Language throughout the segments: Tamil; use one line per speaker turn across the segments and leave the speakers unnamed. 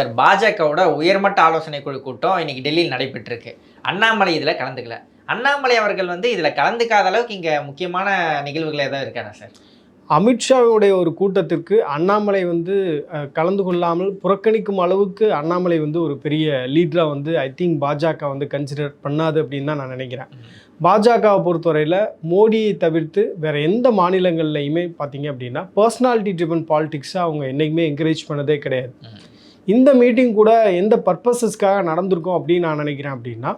சார் பாஜகவோட உயர்மட்ட ஆலோசனை குழு கூட்டம் இன்னைக்கு டெல்லியில் நடைபெற்றிருக்கு. அண்ணாமலை இதில் கலந்துக்கல. அண்ணாமலை அவர்கள் வந்து இதில் கலந்துக்காத அளவுக்கு இங்கே முக்கியமான நிகழ்வுகள் ஏதாவது இருக்காரா சார்?
அமித்ஷாவுடைய ஒரு கூட்டத்திற்கு அண்ணாமலை வந்து கலந்து கொள்ளாமல் புறக்கணிக்கும் அளவுக்கு அண்ணாமலை வந்து ஒரு பெரிய லீடராக வந்து ஐ திங்க் பாஜக வந்து கன்சிடர் பண்ணாது அப்படின்னு தான் நான் நினைக்கிறேன். பாஜகவை பொறுத்தவரையில் மோடியை தவிர்த்து வேற எந்த மாநிலங்கள்லையுமே பார்த்தீங்க அப்படின்னா பர்சனாலிட்டி ட்ரிவன் பாலிடிக்ஸை அவங்க என்றைக்குமே என்கரேஜ் பண்ணதே கிடையாது. இந்த மீட்டிங் கூட எந்த பர்பஸஸ்க்காக நடந்திருக்கும் அப்படின்னு நான் நினைக்கிறேன் அப்படின்னா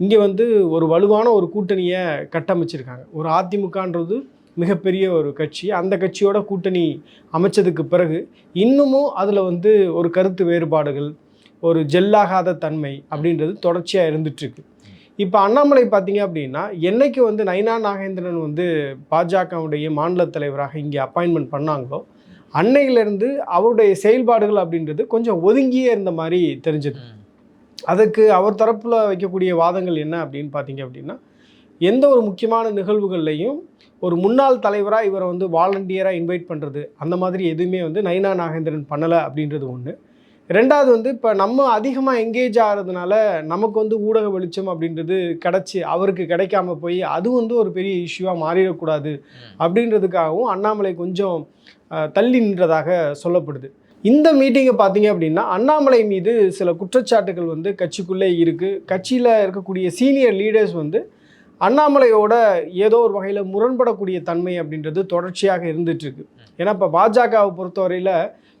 இங்கே வந்து ஒரு வலுவான ஒரு கூட்டணியை கட்டமைச்சிருக்காங்க. ஒரு அதிமுகன்றது மிகப்பெரிய ஒரு கட்சி. அந்த கட்சியோட கூட்டணி அமைச்சதுக்கு பிறகு இன்னமும் அதில் வந்து ஒரு கருத்து வேறுபாடுகள் ஒரு ஜெல்லாகாத தன்மை அப்படின்றது தொடர்ச்சியாக இருந்துகிட்ருக்கு இப்போ அண்ணாமலை பார்த்தீங்க அப்படின்னா என்னைக்கு வந்து நைனா நாகேந்திரன் வந்து பாஜகவுடைய மாநில தலைவராக இங்கே அப்பாயின்மெண்ட் பண்ணாங்களோ அன்னையிலேருந்து அவருடைய செயல்பாடுகள் அப்படின்றது கொஞ்சம் ஒதுங்கியே இருந்த மாதிரி தெரிஞ்சது. அதுக்கு அவர் தரப்பில் வைக்கக்கூடிய வாதங்கள் என்ன அப்படின்னு பார்த்தீங்க அப்படின்னா எந்த ஒரு முக்கியமான நிகழ்வுகள்லையும் ஒரு முன்னாள் தலைவராக இவரை வந்து வாலண்டியராக இன்வைட் பண்ணுறது அந்த மாதிரி எதுவுமே வந்து நைனா நாகேந்திரன் பண்ணலை அப்படின்றது ஒன்று ரெண்டாவது வந்து இப்போ நம்ம அதிகமாக எங்கேஜ் ஆகிறதுனால நமக்கு வந்து ஊடக வெளிச்சம் அப்படின்றது கிடச்சி அவருக்கு கிடைக்காம போய் அது வந்து ஒரு பெரிய இஷ்யூவாக மாறிடக்கூடாது அப்படின்றதுக்காகவும் அண்ணாமலை கொஞ்சம் தள்ளி நின்றதாக சொல்லப்படுது. இந்த மீட்டிங்கை பார்த்தீங்க அப்படின்னா அண்ணாமலை மீது சில குற்றச்சாட்டுகள் வந்து கட்சிக்குள்ளே இருக்குது கட்சியில் இருக்கக்கூடிய சீனியர் லீடர்ஸ் வந்து அண்ணாமலையோட ஏதோ ஒரு வகையில் முரண்படக்கூடிய தன்மை அப்படின்றது தொடர்ச்சியாக இருந்துகிட்ருக்கு ஏன்னா இப்போ பாஜகவை பொறுத்தவரையில்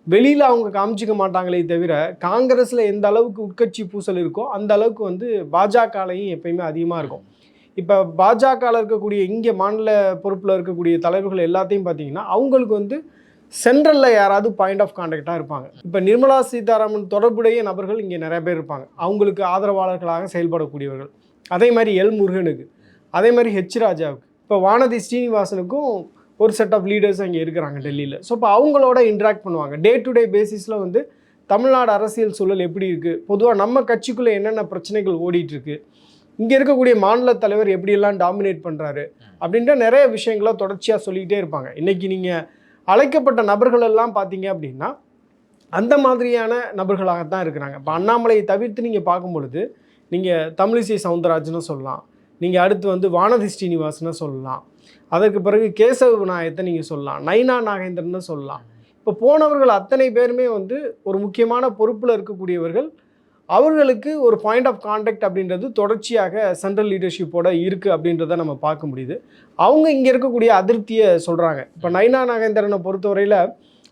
வெளியில் அவங்க காமிச்சிக்க மாட்டாங்களே தவிர காங்கிரஸில் எந்த அளவுக்கு உட்கட்சி பூசல் இருக்கோ அந்த அளவுக்கு வந்து பாஜகலையும் எப்பயுமே அதிகமாக இருக்கும். இப்போ பாஜகவில் இருக்கக்கூடிய இங்கே மாநில பொறுப்பில் இருக்கக்கூடிய தலைவர்கள் எல்லாத்தையும் பார்த்தீங்கன்னா அவங்களுக்கு வந்து சென்ட்ரலில் யாராவது பாயிண்ட் ஆஃப் கான்டாக்டாக இருப்பாங்க. இப்போ நிர்மலா சீதாராமன் தொடர்புடைய நபர்கள் இங்கே நிறைய பேர் இருப்பாங்க. அவங்களுக்கு ஆதரவாளர்களாக செயல்படக்கூடியவர்கள். அதே மாதிரி எல் முருகனுக்கு அதே மாதிரி ஹெச் ராஜாவுக்கு. இப்போ வானதி ஸ்ரீனிவாசனுக்கும் ஒரு செட் ஆஃப் லீடர்ஸ் அங்கே இருக்கிறாங்க டெல்லியில். ஸோ இப்போ அவங்களோட இன்ட்ராக்ட் பண்ணுவாங்க. டே டு டே பேசிஸில் வந்து தமிழ்நாடு அரசியல் சூழல் எப்படி இருக்குது பொதுவாக நம்ம கட்சிக்குள்ளே என்னென்ன பிரச்சனைகள் ஓடிட்டுருக்கு? இங்கே இருக்கக்கூடிய மாநில தலைவர் எப்படியெல்லாம் டாமினேட் பண்ணுறாரு அப்படின்ற நிறைய விஷயங்களை தொடர்ச்சியாக சொல்லிக்கிட்டே இருப்பாங்க. இன்றைக்கி நீங்கள் அழைக்கப்பட்ட நபர்கள் எல்லாம் பார்த்தீங்க அப்படின்னா அந்த மாதிரியான நபர்களாகத்தான் இருக்கிறாங்க. இப்போ அண்ணாமலையை தவிர்த்து நீங்கள் பார்க்கும் பொழுது நீங்கள் தமிழிசை சவுந்தரராஜன்னு சொல்லலாம். நீங்கள் அடுத்து வந்து வானதி ஸ்ரீனிவாசனை சொல்லலாம். அதற்கு பிறகு கேசவ விநாயகத்தை நீங்கள் சொல்லலாம் நைனா நாகேந்திரன்னு சொல்லலாம். இப்போ போனவர்கள் அத்தனை பேருமே வந்து ஒரு முக்கியமான பொறுப்பில் இருக்கக்கூடியவர்கள். அவர்களுக்கு ஒரு பாயிண்ட் ஆஃப் கான்டாக்ட் அப்படின்றது தொடர்ச்சியாக சென்ட்ரல் லீடர்ஷிப்போட இருக்குது அப்படின்றத நம்ம பார்க்க முடியுது. அவங்க இங்கே இருக்கக்கூடிய அதிருப்தியை சொல்கிறாங்க இப்போ நைனா நாகேந்திரனை பொறுத்தவரையில்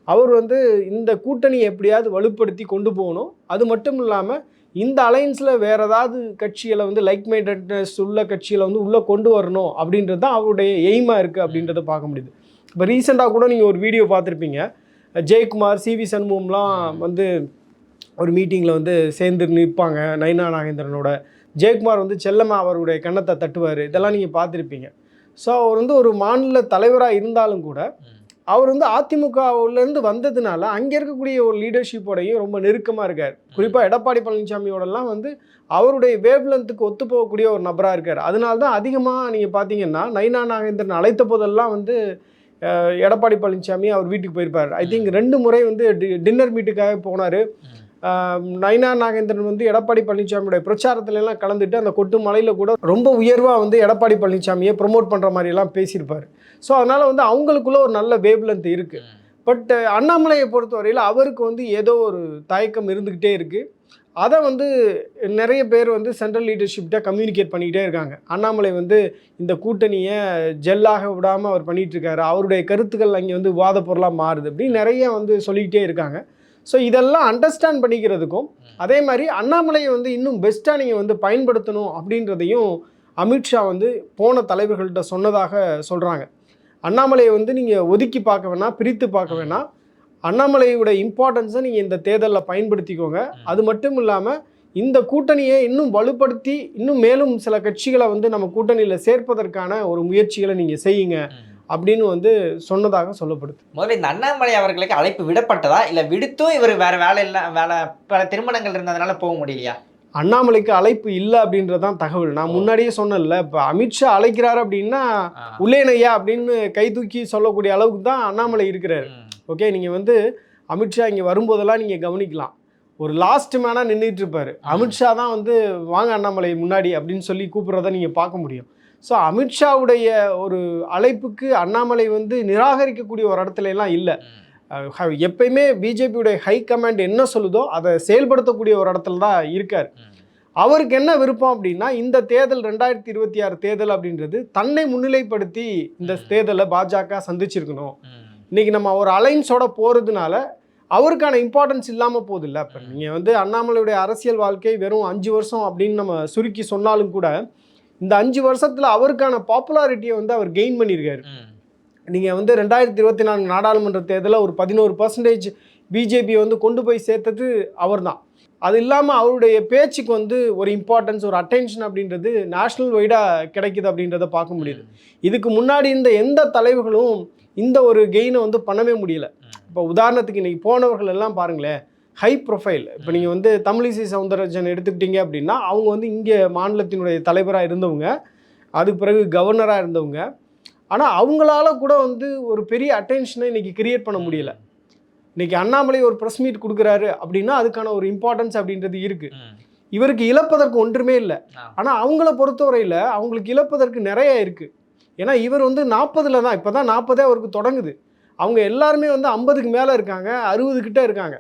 அவர் வந்து இந்த கூட்டணியை எப்படியாவது வலுப்படுத்தி கொண்டு போகணும். அது மட்டும் இல்லாமல் இந்த அலைன்ஸில் வேறு ஏதாவது கட்சிகளை வந்து லைக் மைண்டட்னஸ் உள்ள கட்சியில் வந்து உள்ளே கொண்டு வரணும் அப்படின்றது தான் அவருடைய எய்மாக இருக்குது அப்படின்றத பார்க்க முடியுது. இப்போ ரீசெண்டாக கூட நீங்கள் ஒரு வீடியோ பார்த்துருப்பீங்க. ஜெயக்குமார் சிவி சண்முகம்லாம் வந்து ஒரு மீட்டிங்கில் வந்து சேர்ந்து நிற்பாங்க நைனா நாகேந்திரனோட. ஜெயக்குமார் வந்து செல்லம்மா அவருடைய கன்னத்தை தட்டுவார். இதெல்லாம் நீங்கள் பார்த்துருப்பீங்க. ஸோ அவர் வந்து ஒரு மாநில தலைவராக இருந்தாலும் கூட அவர் வந்து அதிமுகவுலேருந்து வந்ததுனால அங்கே இருக்கக்கூடிய ஒரு லீடர்ஷிப்போடையும் ரொம்ப நெருக்கமாக இருக்கார். குறிப்பாக எடப்பாடி பழனிசாமியோடலாம் வந்து அவருடைய வேவ்லென்த்துக்கு ஒத்து போகக்கூடிய ஒரு நபராக இருக்கார். அதனால தான் அதிகமாக நீங்கள் பார்த்தீங்கன்னா நைனா நாகேந்திரன் அழைத்த போதெல்லாம் வந்து எடப்பாடி பழனிசாமி அவர் வீட்டுக்கு போயிருப்பார். ஐ திங்க் ரெண்டு முறை வந்து டி- டின்னர் மீட்டுக்காக போனார். நைனா நாகேந்திரன் வந்து எடப்பாடி பழனிசாமியோட பிரச்சாரத்துலலாம் கலந்துட்டு அந்த கொட்டு மலையில் கூட ரொம்ப உயர்வாக வந்து எடப்பாடி பழனிசாமியை ப்ரொமோட் பண்ணுற மாதிரிலாம் பேசியிருப்பார். ஸோ அதனால் வந்து அவங்களுக்குள்ள ஒரு நல்ல வேவ்லென்த் இருக்குது பட் அண்ணாமலையை பொறுத்தவரையில் அவருக்கு வந்து ஏதோ ஒரு தயக்கம் இருந்துக்கிட்டே இருக்குது அதை வந்து நிறைய பேர் வந்து சென்ட்ரல் லீடர்ஷிப்ட கம்யூனிகேட் பண்ணிக்கிட்டே இருக்காங்க. அண்ணாமலை வந்து இந்த கூட்டணியை ஜெல்லாக விடாமல் அவர் பண்ணிகிட்ருக்காரு அவருடைய கருத்துக்கள் அங்கே வந்து விவாத பொருளாக மாறுது அப்படின்னு நிறைய வந்து சொல்லிக்கிட்டே இருக்காங்க. ஸோ இதெல்லாம் அண்டர்ஸ்டாண்ட் பண்ணிக்கிறதுக்கும் அதே மாதிரி அண்ணாமலையை வந்து இன்னும் பெஸ்ட்டாக நீங்கள் வந்து பயன்படுத்தணும் அப்படின்றதையும் அமித்ஷா வந்து போன தலைவர்கள்ட்ட சொன்னதாக சொல்கிறாங்க அண்ணாமலையை வந்து நீங்கள் ஒதுக்கி பார்க்க வேணாம் பிரித்து பார்க்க வேணாம். அண்ணாமலையோட இம்பார்ட்டன்ஸை நீங்கள் இந்த தேர்தலில் பயன்படுத்திக்கோங்க. அது மட்டும் இல்லாமல் இந்த கூட்டணியை இன்னும் வலுப்படுத்தி இன்னும் மேலும் சில கட்சிகளை வந்து நம்ம கூட்டணியில் சேர்ப்பதற்கான ஒரு முயற்சிகளை நீங்கள் செய்யுங்க. அப்படின்னு வந்து சொன்னதாக சொல்லப்படுது.
முதல்ல இந்த அண்ணாமலை அவர்களுக்கு அழைப்பு விடப்பட்டதா? இல்லை விடுத்தும் இவர் வேற வேலை இல்லை வேலை பல திருமணங்கள் இருந்ததுனால போக முடியலையா?
அண்ணாமலைக்கு அழைப்பு இல்லை அப்படின்றது தான் தகவல். நான் முன்னாடியே சொன்னேன்ல இப்போ அமித்ஷா அழைக்கிறாரு அப்படின்னா உள்ளேனையா அப்படின்னு கை தூக்கி சொல்லக்கூடிய அளவுக்கு தான் அண்ணாமலை இருக்கிறாரு. ஓகே நீங்கள் வந்து அமித்ஷா இங்கே வரும்போதெல்லாம் நீங்கள் கவனிக்கலாம். ஒரு லாஸ்ட் மேனாக நின்றுட்டு இருப்பாரு. அமித்ஷா தான் வந்து வாங்க அண்ணாமலை முன்னாடி அப்படின்னு சொல்லி கூப்பிட்றத நீங்கள் பார்க்க முடியும். ஸோ அமித்ஷாவுடைய ஒரு அழைப்புக்கு அண்ணாமலை வந்து நிராகரிக்கக்கூடிய ஒரு இடத்துல எல்லாம் இல்லை எப்பயுமே பிஜேபியுடைய ஹை கமாண்ட் என்ன சொல்லுதோ அதை செயல்படுத்தக்கூடிய ஒரு இடத்துல தான் இருக்கார். அவருக்கு என்ன விருப்பம் அப்படின்னா இந்த தேர்தல் ரெண்டாயிரத்தி இருபத்தி ஆறு தேர்தல் அப்படின்றது தன்னை முன்னிலைப்படுத்தி இந்த. தேர்தலை பாஜக சந்திச்சிருக்கணும். இன்னைக்கு நம்ம ஒரு அலைன்ஸோட போகிறதுனால அவருக்கான இம்பார்ட்டன்ஸ் இல்லாமல் போகுதுல்ல. இப்போ
நீங்கள்
வந்து அண்ணாமலையுடைய அரசியல் வாழ்க்கை வெறும் அஞ்சு வருஷம் அப்படின்னு நம்ம சுருக்கி சொன்னாலும் கூட இந்த அஞ்சு வருஷத்தில் அவருக்கான பாப்புலாரிட்டியை வந்து அவர் கெயின் பண்ணியிருக்காரு. நீங்கள் வந்து ரெண்டாயிரத்தி இருபத்தி நான்கு நாடாளுமன்ற தேர்தலில் ஒரு பதினோரு பர்சன்டேஜ் பிஜேபி வந்து கொண்டு போய் சேர்த்தது அவர்தான். அது இல்லாமல் அவருடைய பேச்சுக்கு வந்து ஒரு இம்பார்ட்டன்ஸ் ஒரு அட்டென்ஷன் அப்படின்றது நேஷ்னல் வைடாக கிடைக்குது அப்படின்றத பார்க்க முடியுது. இதுக்கு முன்னாடி இந்த எந்த தலைவர்களும் இந்த ஒரு கெயினை வந்து பண்ணவே முடியல. இப்போ உதாரணத்துக்கு இன்னைக்கு போனவர்கள் எல்லாம் பாருங்களேன். ஹை ப்ரொஃபைல் இப்போ நீங்கள் வந்து தமிழிசை சவுந்தரராஜன் எடுத்துக்கிட்டீங்க அப்படின்னா அவங்க வந்து இங்கே மாநிலத்தினுடைய தலைவராக இருந்தவங்க. அதுக்கு பிறகு கவர்னராக இருந்தவங்க. ஆனால் அவங்களால கூட வந்து ஒரு பெரிய அட்டென்ஷனை இன்னைக்கு கிரியேட் பண்ண முடியல. இன்னைக்கு அண்ணாமலை ஒரு ப்ரெஸ் மீட் கொடுக்குறாரு அப்படின்னா அதுக்கான ஒரு இம்பார்ட்டன்ஸ் அப்படின்றது இருக்கு. இவருக்கு இழப்பதற்கு ஒன்றுமே இல்லை. ஆனால் அவங்கள பொறுத்தவரையில் அவங்களுக்கு இழப்பதற்கு நிறைய இருக்குது ஏன்னா இவர் வந்து நாற்பதுல தான் இப்போ தான் நாற்பதே அவருக்கு தொடங்குது. அவங்க எல்லாருமே வந்து ஐம்பதுக்கு மேலே இருக்காங்க அறுபது கிட்ட இருக்காங்க.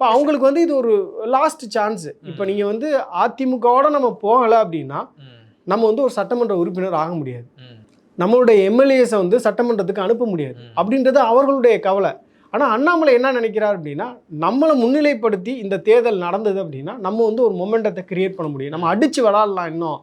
இப்போ அவங்களுக்கு வந்து இது ஒரு லாஸ்ட் சான்ஸ் இப்போ நீங்கள் வந்து அதிமுகவோட நம்ம போகலை அப்படின்னா நம்ம வந்து ஒரு சட்டமன்ற உறுப்பினர் ஆக முடியாது. நம்மளுடைய எம்எல்ஏஸை வந்து சட்டமன்றத்துக்கு அனுப்ப முடியாது. அப்படின்றது அவர்களுடைய கவலை. ஆனால் அண்ணாமலை என்ன நினைக்கிறார் அப்படின்னா நம்மளை முன்னிலைப்படுத்தி இந்த தேர்தல் நடந்தது அப்படின்னா நம்ம வந்து ஒரு மொமெண்டத்தை கிரியேட் பண்ண முடியும். நம்ம அடித்து விளாட்லாம் இன்னும்.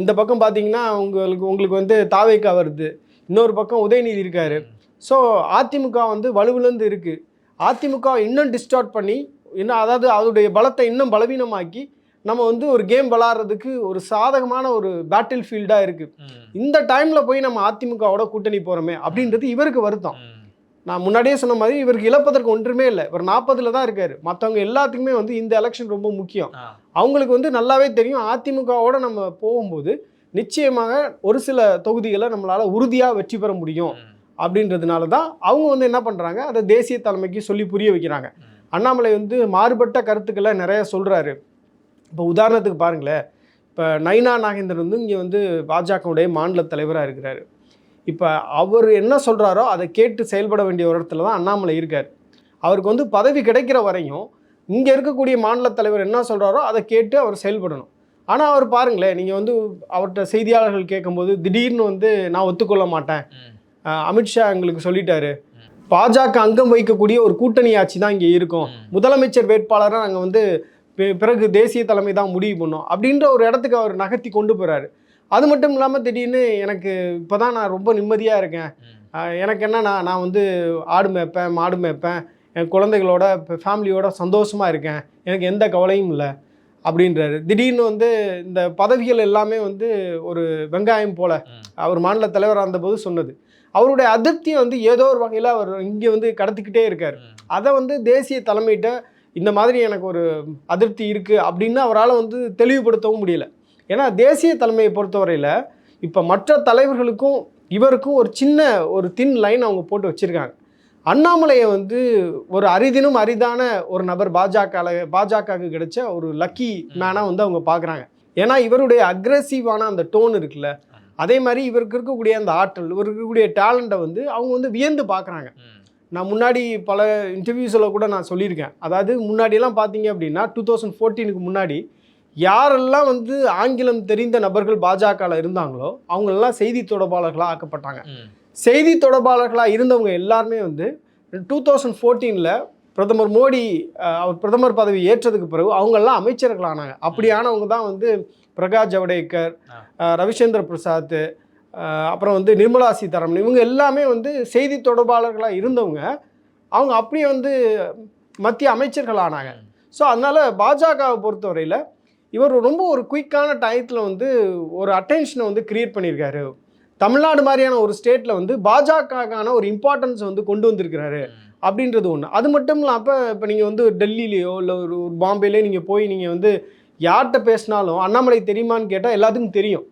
இந்த பக்கம் பார்த்தீங்கன்னா உங்களுக்கு உங்களுக்கு வந்து தாவேக்கா வருது. இன்னொரு பக்கம் உதயநிதி இருக்காரு. ஸோ அதிமுக வந்து வலுவிழந்து இருக்குது அதிமுக இன்னும் டிஸ்டார்ட் பண்ணி இன்னும் அதாவது அதோடைய பலத்தை இன்னும் பலவீனமாக்கி நம்ம வந்து ஒரு கேம் விளாட்றதுக்கு ஒரு சாதகமான ஒரு பேட்டில் ஃபீல்டாக இருக்குது இந்த டைமில் போய் நம்ம அதிமுகவோட கூட்டணி போகிறோமே அப்படின்றது இவருக்கு வருத்தம். நான் முன்னாடியே சொன்ன மாதிரி இவருக்கு இழப்பதற்கு ஒன்றுமே இல்லை. இவர் நாற்பதுல தான் இருக்காரு. மற்றவங்க எல்லாத்துக்குமே வந்து இந்த எலெக்ஷன் ரொம்ப முக்கியம். அவங்களுக்கு வந்து நல்லாவே தெரியும். அதிமுகவோட நம்ம போகும்போது நிச்சயமாக ஒரு சில தொகுதிகளை நம்மளால உறுதியாக வெற்றி பெற முடியும். அப்படின்றதுனால தான் அவங்க வந்து என்ன பண்ணுறாங்க அதை தேசிய தலைமைக்கு சொல்லி புரிய வைக்கிறாங்க. அண்ணாமலை வந்து மாறுபட்ட கருத்துக்களை நிறைய சொல்கிறாரு இப்போ உதாரணத்துக்கு பாருங்களேன். இப்போ நைனா நாகேந்திரன் வந்து இங்கே வந்து பாஜகவுடைய மாநில தலைவராக இருக்கிறாரு. இப்போ அவர் என்ன சொல்கிறாரோ அதை கேட்டு செயல்பட வேண்டிய ஒரு இடத்துல தான் அண்ணாமலை இருக்கார். அவருக்கு வந்து பதவி கிடைக்கிற வரையும் இங்கே இருக்கக்கூடிய மாநில தலைவர் என்ன சொல்கிறாரோ அதை கேட்டு அவர் செயல்படணும். ஆனால் அவர் பாருங்களேன் நீங்கள் வந்து அவர்கிட்ட செய்தியாளர்கள் கேட்கும்போது திடீர்னு வந்து நான் ஒத்துக்கொள்ள மாட்டேன். அமித்ஷா எங்களுக்கு சொல்லிட்டாரு. பாஜக அங்கம் வைக்கக்கூடிய ஒரு கூட்டணி ஆட்சி தான் இங்கே இருக்கும். முதலமைச்சர் வேட்பாளரை நாங்கள் வந்து பிறகு தேசிய தலைமை தான் முடிவு பண்ணோம். அப்படின்ற ஒரு இடத்துக்கு அவர் நகர்த்தி கொண்டு போகிறாரு அது மட்டும் இல்லாமல் திடீர்னு எனக்கு இப்போ தான் நான் ரொம்ப நிம்மதியாக இருக்கேன். எனக்கு என்ன நான் நான் வந்து ஆடு மேய்ப்பேன் மாடு மேய்ப்பேன். என் குழந்தைகளோட ஃபேமிலியோட சந்தோஷமாக இருக்கேன். எனக்கு எந்த கவலையும் இல்லை. அப்படின்றாரு. திடீர்னு வந்து இந்த பதவிகள் எல்லாமே வந்து ஒரு வெங்காயம் போல அவர் மாநில தலைவராக இருந்தபோது சொன்னது. அவருடைய அதிருப்தியை வந்து ஏதோ ஒரு வகையில் அவர் இங்கே வந்து கடத்திக்கிட்டே இருக்கார். அதை வந்து தேசிய தலைமையிட்ட இந்த மாதிரி எனக்கு ஒரு அதிருப்தி இருக்குது அப்படின்னு அவரால் வந்து தெளிவுபடுத்தவும் முடியல. ஏன்னா தேசிய தலைமையை பொறுத்தவரையில் இப்போ மற்ற தலைவர்களுக்கும் இவருக்கும் ஒரு சின்ன ஒரு தின் லைன் அவங்க போட்டு வச்சுருக்காங்க. அண்ணாமலையை வந்து ஒரு அரிதினும் அரிதான ஒரு நபர் பாஜக பாஜகவுக்கு கிடைச்ச ஒரு லக்கி மேனாக வந்து அவங்க பார்க்குறாங்க ஏன்னா இவருடைய அக்ரெசிவான அந்த டோன் இருக்குல்ல அதே மாதிரி இவருக்கு இருக்கக்கூடிய அந்த ஆற்றல் இவருக்கு இருக்கக்கூடிய டேலண்ட்டை வந்து அவங்க வந்து வியந்து பார்க்குறாங்க நான் முன்னாடி பல இன்டர்வியூஸில் கூட நான் சொல்லியிருக்கேன். அதாவது முன்னாடியெல்லாம் பார்த்தீங்க அப்படின்னா டூ தௌசண்ட் ஃபோர்டீனுக்கு முன்னாடி யாரெல்லாம் வந்து ஆங்கிலம் தெரிந்த நபர்கள் பாஜகவில் இருந்தாங்களோ அவங்களெல்லாம் செய்தி தொடர்பாளர்களாக ஆக்கப்பட்டாங்க. செய்தி தொடர்பாளர்களாக இருந்தவங்க எல்லாருமே வந்து டூ தௌசண்ட் ஃபோர்டீனில் பிரதமர் மோடி அவர் பிரதமர் பதவி ஏற்றதுக்கு பிறகு அவங்கெல்லாம் அமைச்சர்களானாங்க. அப்படியானவங்க தான் வந்து பிரகாஷ் ஜவடேக்கர். அஹ், ரவிச்சந்திர பிரசாத் அப்புறம் வந்து நிர்மலா சீதாராமன் இவங்க எல்லாமே வந்து செய்தி தொடர்பாளர்களாக இருந்தவங்க. அவங்க அப்படியே வந்து மத்திய அமைச்சர்கள் ஆனாங்க ஸோ அதனால் பாஜகவை பொறுத்தவரையில் இவர் ரொம்ப ஒரு குயிக்கான டயத்தில் வந்து ஒரு அட்டென்ஷனை வந்து கிரியேட் பண்ணியிருக்காரு. தமிழ்நாடு மாதிரியான ஒரு ஸ்டேட்டில் வந்து பாஜகக்கான ஒரு இம்பார்ட்டன்ஸ் வந்து கொண்டு வந்திருக்கிறாரு. அப்படின்றது ஒன்று அது மட்டும் இல்லாமல் இப்போ நீங்கள் வந்து டெல்லியிலையோ இல்லை ஒரு ஒரு பாம்பேலேயோ நீங்கள் போய் நீங்கள் வந்து யார்கிட்ட பேசினாலும் அண்ணாமலை தெரியுமான்னு கேட்டால் எல்லாத்துக்கும் தெரியும்.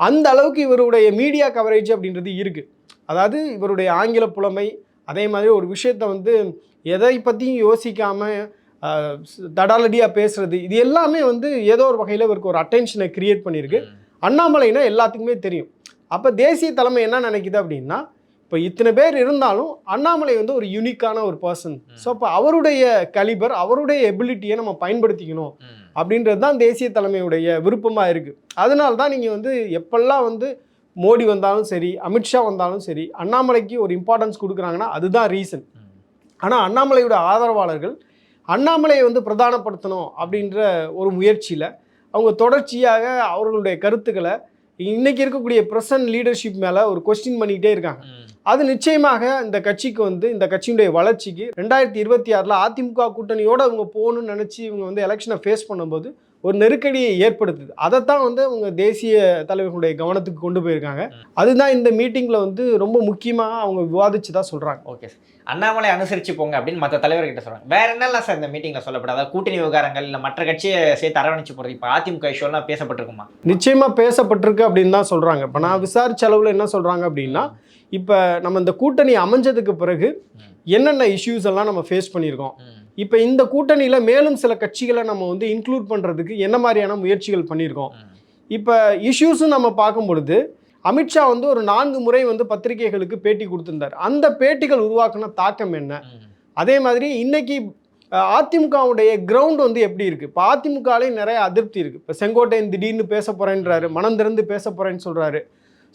அந்த அளவுக்கு இவருடைய மீடியா கவரேஜ் அப்படின்றது இருக்குது அதாவது இவருடைய ஆங்கில புலமை அதே மாதிரி ஒரு விஷயத்தை வந்து எதை பற்றியும் யோசிக்காமல் தடாலடியாக பேசுறது இது எல்லாமே வந்து ஏதோ ஒரு வகையில் இவருக்கு ஒரு அட்டென்ஷனை கிரியேட் பண்ணியிருக்கு. அண்ணாமலைனா எல்லாத்துக்குமே தெரியும். அப்போ தேசிய தலைமை என்ன நினைக்குது அப்படின்னா இப்போ இத்தனை பேர் இருந்தாலும் அண்ணாமலை வந்து ஒரு யூனிக்கான ஒரு பர்சன் ஸோ அப்போ அவருடைய கலிபர் அவருடைய எபிலிட்டியை நம்ம பயன்படுத்திக்கணும் அப்படின்றது தான் தேசிய தலைமையுடைய விருப்பமாக இருக்குது அதனால தான் நீங்கள் வந்து எப்பெல்லாம் வந்து மோடி வந்தாலும் சரி அமித்ஷா வந்தாலும் சரி அண்ணாமலைக்கு ஒரு இம்பார்ட்டன்ஸ் கொடுக்குறாங்கன்னா அதுதான் ரீசன் ஆனால் அண்ணாமலையோட ஆதரவாளர்கள் அண்ணாமலையை வந்து பிரதானப்படுத்தணும் அப்படின்ற ஒரு முயற்சியில் அவங்க தொடர்ச்சியாக அவர்களுடைய கருத்துக்களை இன்னைக்கு இருக்கக்கூடிய ப்ரெசன்ட் லீடர்ஷிப் மேலே ஒரு கொஸ்டின் பண்ணிக்கிட்டே இருக்காங்க. அது நிச்சயமாக இந்த கட்சிக்கு வந்து இந்த கட்சியினுடைய வளர்ச்சிக்கு ரெண்டாயிரத்தி இருபத்தி ஆறில் அதிமுக கூட்டணியோடு அவங்க போகணும்னு நினச்சி இவங்க வந்து எலெக்ஷனை ஃபேஸ் பண்ணும்போது ஒரு நெருக்கடியை ஏற்படுத்துது. அதைத்தான் வந்து அவங்க தேசிய தலைவர்களுடைய கவனத்துக்கு கொண்டு போயிருக்காங்க. அதுதான் இந்த மீட்டிங்கில் வந்து ரொம்ப முக்கியமாக அவங்க விவாதிச்சு சொல்கிறாங்க
ஓகே சார். அண்ணாமலை அனுசரிச்சு போங்க அப்படின்னு மற்ற தலைவர்கிட்ட சொல்றாங்க வேற என்னெல்லாம் சார் இந்த மீட்டிங்ல சொல்லப்படாது? கூட்டணி விவகாரங்கள் இல்லை மற்ற கட்சியை சேர்த்து அரவணைச்சு போறது இப்போ அதிமுக இஷ்யூலாம் பேசப்பட்டிருக்குமா?
நிச்சயமாக பேசப்பட்டிருக்கு அப்படின்னு தான் சொல்கிறாங்க இப்போ நான் விசாரிச்ச அளவில் என்ன சொல்கிறாங்க அப்படின்னா இப்போ நம்ம இந்த கூட்டணி அமைஞ்சதுக்கு பிறகு என்னென்ன இஷ்யூஸ் எல்லாம் நம்ம ஃபேஸ் பண்ணியிருக்கோம்? இப்போ இந்த கூட்டணியில் மேலும் சில கட்சிகளை நம்ம வந்து இன்க்ளூட் பண்ணுறதுக்கு என்ன மாதிரியான முயற்சிகள் பண்ணியிருக்கோம்? இப்போ இஷ்யூஸும் நம்ம பார்க்கும் பொழுது அமித்ஷா வந்து ஒரு நான்கு முறை வந்து பத்திரிகைகளுக்கு பேட்டி கொடுத்திருந்தார். அந்த பேட்டிகள் உருவாக்குன தாக்கம் என்ன? அதே மாதிரி இன்னைக்கு அதிமுகவுடைய கிரவுண்ட் வந்து எப்படி இருக்குது இப்போ அதிமுகலேயும் நிறைய அதிருப்தி இருக்குது இப்போ செங்கோட்டையன் திடீர்னு பேச போகிறேன்றாரு மனம் திறந்து பேச போகிறேன்னு சொல்கிறாரு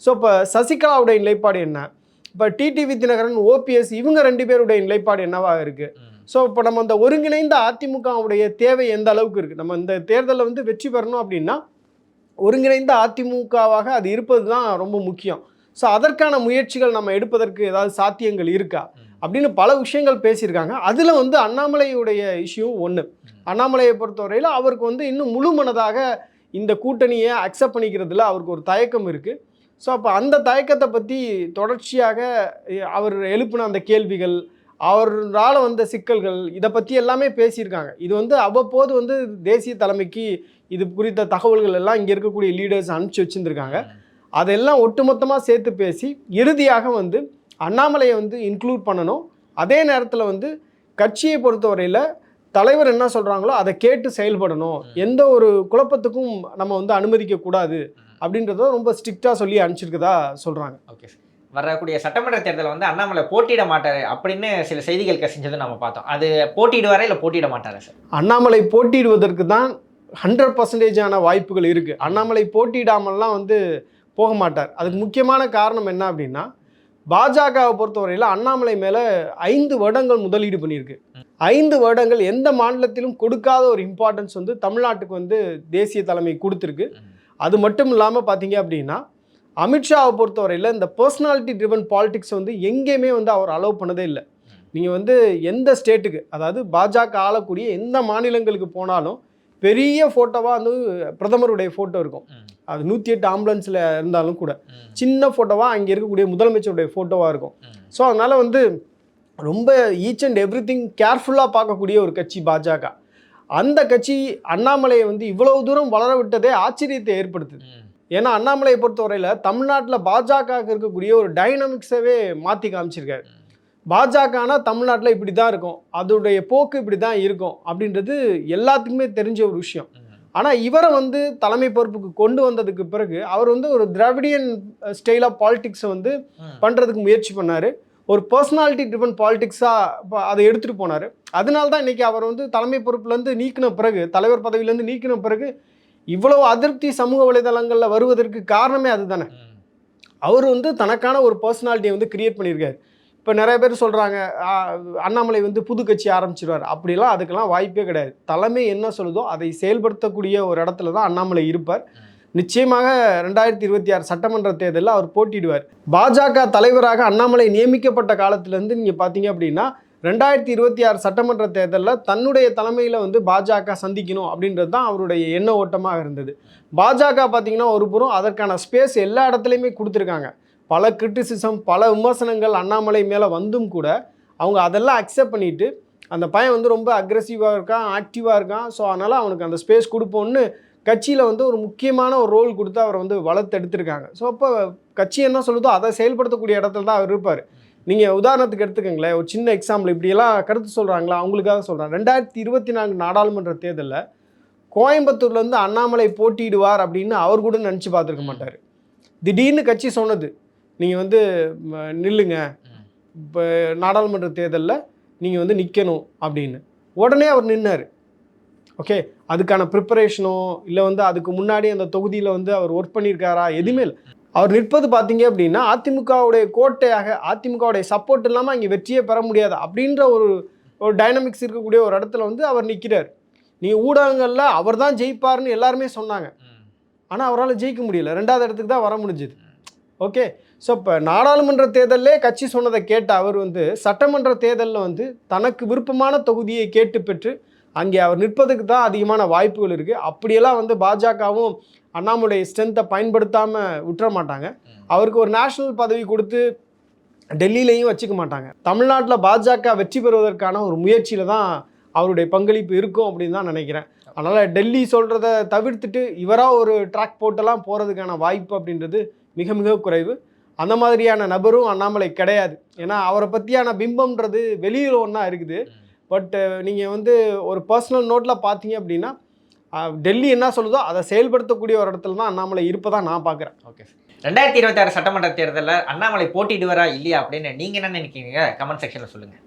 ஸோ இப்போ சசிகலாவுடைய நிலைப்பாடு என்ன? இப்போ டிடிவி தினகரன் ஓபிஎஸ் இவங்க ரெண்டு பேருடைய நிலைப்பாடு என்னவா இருக்கு? ஸோ இப்போ நம்ம இந்த ஒருங்கிணைந்த அதிமுகவுடைய தேவை எந்த அளவுக்கு இருக்குது நம்ம இந்த தேர்தலில் வந்து வெற்றி பெறணும் அப்படின்னா ஒருங்கிணைந்த அதிமுகவாக அது இருப்பது தான் ரொம்ப முக்கியம். ஸோ அதற்கான முயற்சிகள் நம்ம எடுப்பதற்கு ஏதாவது சாத்தியங்கள் இருக்கா? அப்படின்னு பல விஷயங்கள் பேசியிருக்காங்க. அதில் வந்து அண்ணாமலையுடைய இஷ்யூ ஒன்று அண்ணாமலையை பொறுத்தவரையில் அவருக்கு வந்து இன்னும் முழு மனதாக இந்த கூட்டணியை அக்செப்ட் பண்ணிக்கிறதுல அவருக்கு ஒரு தயக்கம் இருக்குது ஸோ அப்போ அந்த தயக்கத்தை பற்றி தொடர்ச்சியாக அவர் எழுப்பின அந்த கேள்விகள் அவரால் வந்த சிக்கல்கள் இதை பற்றி எல்லாமே பேசியிருக்காங்க. இது வந்து அவ்வப்போது வந்து தேசிய தலைமைக்கு இது குறித்த தகவல்கள் எல்லாம் இங்கே இருக்கக்கூடிய லீடர்ஸ் அனுப்பிச்சு வச்சுருந்துருக்காங்க. அதெல்லாம் ஒட்டுமொத்தமாக சேர்த்து பேசி இறுதியாக வந்து அண்ணாமலையை வந்து இன்க்ளூட் பண்ணணும். அதே நேரத்தில் வந்து கட்சியை பொறுத்தவரையில் தலைவர் என்ன சொல்கிறாங்களோ அதை கேட்டு செயல்படணும். எந்த ஒரு குழப்பத்துக்கும் நம்ம வந்து அனுமதிக்க கூடாது அப்படின்றத ரொம்ப ஸ்ட்ரிக்டாக சொல்லி அனுப்பிச்சிருக்கதா சொல்கிறாங்க
ஓகே. சார் வரக்கூடிய சட்டமன்ற தேர்தலில் வந்து அண்ணாமலை போட்டியிட மாட்டாரு அப்படின்னு சில செய்திகள் கசிஞ்சது நம்ம பார்த்தோம். அது போட்டியிடுவாரா இல்லை போட்டியிட மாட்டாரா சார்?
அண்ணாமலை போட்டியிடுவதற்கு தான் ஹண்ட்ரட் பர்சன்டேஜான வாய்ப்புகள் இருக்குது அண்ணாமலை போட்டியிடாமல்லாம் வந்து போக மாட்டார். அதுக்கு முக்கியமான காரணம் என்ன அப்படின்னா பாஜகவை பொறுத்தவரையில் அண்ணாமலை மேலே ஐந்து வருடங்கள் முதலீடு பண்ணியிருக்கு. ஐந்து வருடங்கள் எந்த மாநிலத்திலும் கொடுக்காத ஒரு இம்பார்ட்டன்ஸ் வந்து தமிழ்நாட்டுக்கு வந்து தேசிய தலைமை கொடுத்துருக்கு. அது மட்டும் இல்லாமல் பார்த்தீங்க அப்படின்னா அமித்ஷாவை பொறுத்தவரையில் இந்த பர்சனாலிட்டி ட்ரிவன் பாலிடிக்ஸ் வந்து எங்கேயுமே வந்து அவர் அலோவ் பண்ணதே இல்லை. நீங்கள் வந்து எந்த ஸ்டேட்டுக்கு அதாவது பாஜக ஆளக்கூடிய எந்த மாநிலங்களுக்கு போனாலும் பெரிய ஃபோட்டோவாக வந்து பிரதமருடைய ஃபோட்டோ இருக்கும். அது நூற்றி எட்டு ஆம்புலன்ஸில் இருந்தாலும் கூட. சின்ன ஃபோட்டோவாக அங்கே இருக்கக்கூடிய முதலமைச்சருடைய ஃபோட்டோவாக இருக்கும். ஸோ அதனால் வந்து ரொம்ப ஈச் அண்ட் எவ்ரி திங் கேர்ஃபுல்லாக பார்க்கக்கூடிய ஒரு கட்சி பாஜக. அந்த கட்சி அண்ணாமலையை வந்து இவ்வளவு தூரம் வளர விட்டதே ஆச்சரியத்தை ஏற்படுத்துது. ஏன்னா அண்ணாமலையை பொறுத்தவரையில் தமிழ்நாட்டில் பாஜகவுக்கு இருக்கக்கூடிய ஒரு டைனமிக்ஸவே மாற்றி காமிச்சிருக்காரு. பாஜகனா தமிழ்நாட்டில் இப்படி தான் இருக்கும். அதோடைய போக்கு இப்படி தான் இருக்கும் அப்படின்றது எல்லாத்துக்குமே தெரிஞ்ச ஒரு விஷயம். ஆனால் இவரை வந்து தலைமை பொறுப்புக்கு கொண்டு வந்ததுக்கு பிறகு அவர் வந்து ஒரு திராவிடியன் ஸ்டைல் ஆஃப் பாலிடிக்ஸை வந்து பண்ணுறதுக்கு முயற்சி பண்ணார். ஒரு பர்சனாலிட்டி ட்ரிவன் பாலிடிக்ஸாக அதை எடுத்துகிட்டு போனார். அதனால தான் இன்றைக்கி அவர் வந்து தலைமை பொறுப்புலேருந்து நீக்கின பிறகு தலைவர் பதவியிலேருந்து நீக்கின பிறகு இவ்வளோ அதிருப்தி சமூக வலைதளங்களில் வருவதற்கு காரணமே அதுதானே. அவர் வந்து தனக்கான ஒரு பர்சனாலிட்டியை வந்து கிரியேட் பண்ணியிருக்காரு. இப்போ நிறைய பேர் சொல்கிறாங்க அண்ணாமலை வந்து புது கட்சி ஆரம்பிச்சிருவார். அப்படிலாம் அதுக்கெல்லாம் வாய்ப்பே கிடையாது. தலைமை என்ன சொல்லுதோ அதை செயல்படுத்தக்கூடிய ஒரு இடத்துல தான் அண்ணாமலை இருப்பார். நிச்சயமாக ரெண்டாயிரத்தி இருபத்தி ஆறு சட்டமன்ற தேர்தலில் அவர் போட்டியிடுவார். பாஜக தலைவராக அண்ணாமலை நியமிக்கப்பட்ட காலத்திலேருந்து நீங்கள் பார்த்தீங்க அப்படின்னா ரெண்டாயிரத்தி இருபத்தி ஆறு சட்டமன்ற தேர்தலில் தன்னுடைய தலைமையில் வந்து பாஜக சந்திக்கணும் அப்படின்றது தான் அவருடைய எண்ண ஓட்டமாக இருந்தது. பாஜக பார்த்தீங்கன்னா ஒரு புறம் அதற்கான ஸ்பேஸ் எல்லா இடத்துலையுமே கொடுத்துருக்காங்க. பல கிரிட்டிசிசம் பல விமர்சனங்கள் அண்ணாமலை மேலே வந்தும் கூட அவங்க அதெல்லாம் அக்செப்ட் பண்ணிட்டு அந்த பையன் வந்து ரொம்ப அக்ரெசிவாக இருக்கான் ஆக்டிவாக இருக்கான். ஸோ அதனால் அவனுக்கு அந்த ஸ்பேஸ் கொடுப்போன்னு கட்சியில் வந்து ஒரு முக்கியமான ஒரு ரோல் கொடுத்து அவரை வந்து வளர்த்து எடுத்திருக்காங்க ஸோ அப்போ கட்சி என்ன சொல்லுதோ அதை செயல்படுத்தக்கூடிய இடத்துல தான் அவர் இருப்பார். நீங்கள் உதாரணத்துக்கு எடுத்துக்கங்களேன் ஒரு சின்ன எக்ஸாம்பிள் இப்படியெல்லாம் கருத்து சொல்கிறாங்களா அவங்களுக்காக சொல்கிறேன் ரெண்டாயிரத்தி இருபத்தி நான்கு நாடாளுமன்ற தேர்தலில் கோயம்புத்தூர்லேருந்து அண்ணாமலை போட்டியிடுவார் அப்படின்னு அவர் கூட நினச்சி பார்த்துருக்க மாட்டார். திடீர்னு கட்சி சொன்னது நீங்கள் வந்து நில்லுங்க. இப்போ நாடாளுமன்ற தேர்தலில் நீங்கள் வந்து நிற்கணும் அப்படின்னு. உடனே அவர் நின்னார். ஓகே? அதுக்கான ப்ரிப்பரேஷனோ இல்லை வந்து அதுக்கு முன்னாடி அந்த தொகுதியில் வந்து அவர் ஒர்க் பண்ணியிருக்காரா? எதுவுமே இல்லை. அவர் நிற்பது பார்த்தீங்க அப்படின்னா அதிமுகவுடைய கோட்டையாக அதிமுகவுடைய சப்போர்ட் இல்லாமல் அங்கே வெற்றியே பெற முடியாது அப்படின்ற ஒரு ஒரு டைனமிக்ஸ் இருக்கக்கூடிய ஒரு இடத்துல வந்து அவர் நிற்கிறார் நீங்கள் ஊடகங்களில் அவர் தான் ஜெயிப்பார்னு எல்லாருமே சொன்னாங்க. ஆனால் அவரால் ஜெயிக்க முடியல. ரெண்டாவது இடத்துக்கு தான் வர முடிஞ்சுது. ஓகே. ஸோ இப்போ நாடாளுமன்ற தேர்தல்லே கட்சி சொன்னதை கேட்ட அவர் வந்து சட்டமன்ற தேர்தலில் வந்து தனக்கு விருப்பமான தொகுதியை கேட்டு பெற்று அங்கே அவர் நிற்பதுக்கு தான் அதிகமான வாய்ப்புகள் இருக்குது அப்படியெல்லாம் வந்து பாஜகவும் அண்ணாமலை ஸ்ட்ரென்த்தை பயன்படுத்தாமல் விட்டுற மாட்டாங்க. அவருக்கு ஒரு நேஷனல் பதவி கொடுத்து டெல்லியிலையும் வச்சுக்க மாட்டாங்க. தமிழ்நாட்டில் பாஜக வெற்றி பெறுவதற்கான ஒரு முயற்சியில் தான் அவருடைய பங்களிப்பு இருக்கும் அப்படின்னு தான் நினைக்கிறேன். அதனால் டெல்லி சொல்கிறத தவிர்த்துட்டு இவராக ஒரு ட்ராக் போட்டெல்லாம் போகிறதுக்கான வாய்ப்பு அப்படின்றது மிக மிக குறைவு. அந்த மாதிரியான நபரும் அண்ணாமலை கிடையாது. ஏன்னா அவரை பற்றியான பிம்பம்ன்றது வெளியில் ஒன்றா இருக்குது. பட் நீங்கள் வந்து ஒரு பர்சனல் நோட்டில் பார்த்தீங்க அப்படின்னா டெல்லி என்ன சொல்லுதோ அதை செயல்படுத்தக்கூடிய ஒரு இடத்துல தான் அண்ணாமலை இருப்பதாக நான் பார்க்குறேன்
ஓகே. ரெண்டாயிரத்தி இருபத்தாறு சட்டமன்ற தேர்தலில் அண்ணாமலை போட்டிடுவாரா இல்லையா அப்படின்னு நீங்கள் என்ன நினைக்கிறீங்க? கமெண்ட் செக்ஷனில் சொல்லுங்கள்